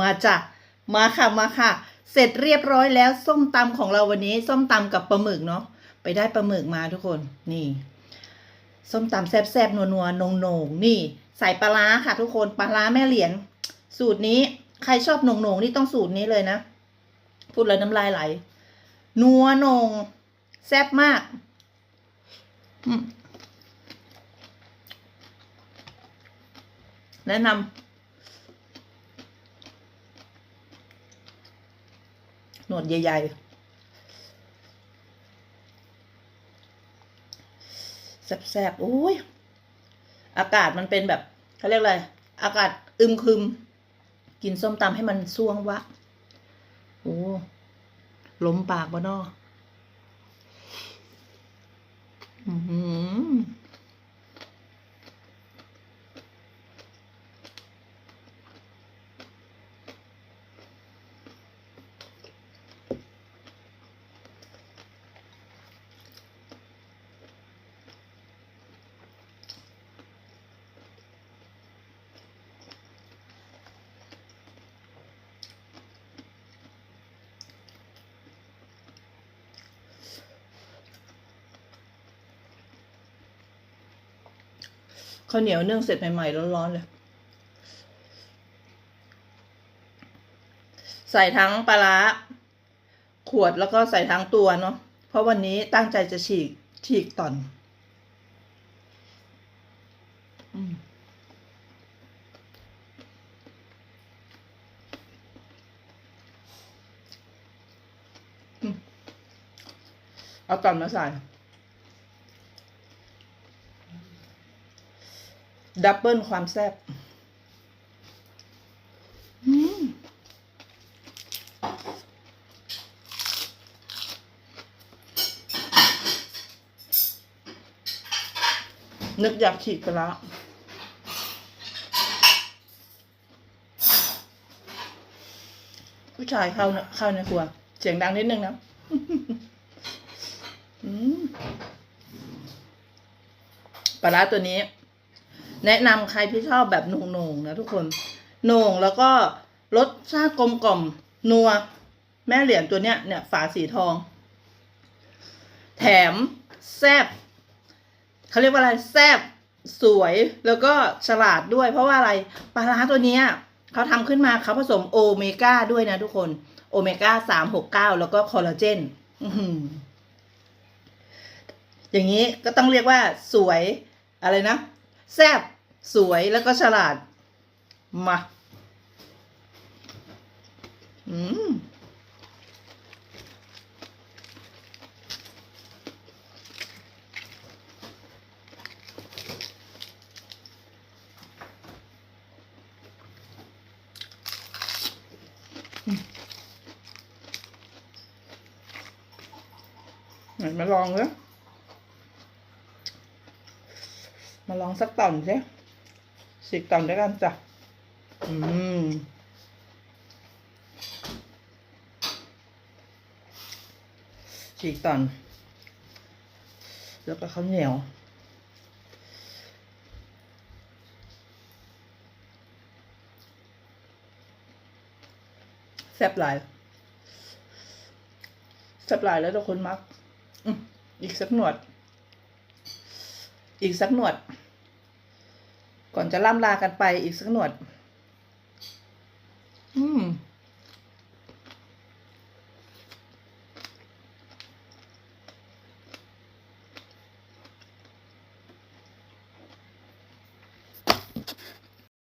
มาจ้ะมาค่ะมาค่ะ เสร็จเรียบร้อยแล้วส้มตำของเราวันนี้ ส้มตำกับปลาหมึกเนาะไปได้ปลาหมึกมาทุกคนนี่ ส้มตำแซ่บๆนัวๆนงๆนี่ ใส่ปลาร้าค่ะ ทุกคนปลาร้าแม่เหรียญสูตรนี้ใครชอบนงๆนี่ต้องสูตรนี้เลยนะพูดแล้วน้ำลายไหล นัวนงแซ่บมากแนะนำ หนวดใหญ่ๆแซ่บๆโอ้ยอากาศมันเป็นแบบเขาเรียกอะไร อากาศอึมครึม กินส้มตำให้มันซ่วงวะ โอ้ล้มปากบ่นออือ ข้าวเหนียวนึ่งเสร็จใหม่ๆร้อนๆเลย ใส่ทั้งปลาร้าขวดแล้วก็ใส่ทั้งตัวเนาะเพราะวันนี้ตั้งใจจะฉีกฉีกต่อนอเอาต่อนมาใส่ ดับเบิลความแซ่บนึกอยากฉีกไปแล้วผู้ชายเข้าเนเข้าในครัว เสียงดังนิดนึงนะปลาร้าตัวนี้ แนะนำใครที่ชอบแบบโหน่งๆนะทุกคนโหน่งแล้วก็รสชาติกลมกล่อมนัว แม่เหรียญตัวเนี้ยเนี่ยฝาสีทอง แถมแซบเขาเรียกว่าอะไรแซบสวยแล้วก็ฉลาดด้วย เพราะว่าอะไรปลาร้าตัวเนี้ยเขาทำขึ้นมาเขาผสมโอเมก้าด้วยนะทุกคนโอเมก้าสามหกเก้าแล้วก็คอลลาเจนอื้อหืออย่างนี้ก็ต้องเรียกว่าสวยอะไรนะ แซบสวยแล้วก็ฉลาด มา อืมไหนมาลองเลย มาลองสักต่อนสิสิบต่อนด้วยกันจ้ะ อืม ฉีกต่อนแล้วก็ข้าวเหนียวแซ่บหลายแซ่บหลายแล้วทุกคนมักออีกสักหนวด อีกสักหนวด ก่อนจะล่ำลากันไปอีกสักหนวด อืม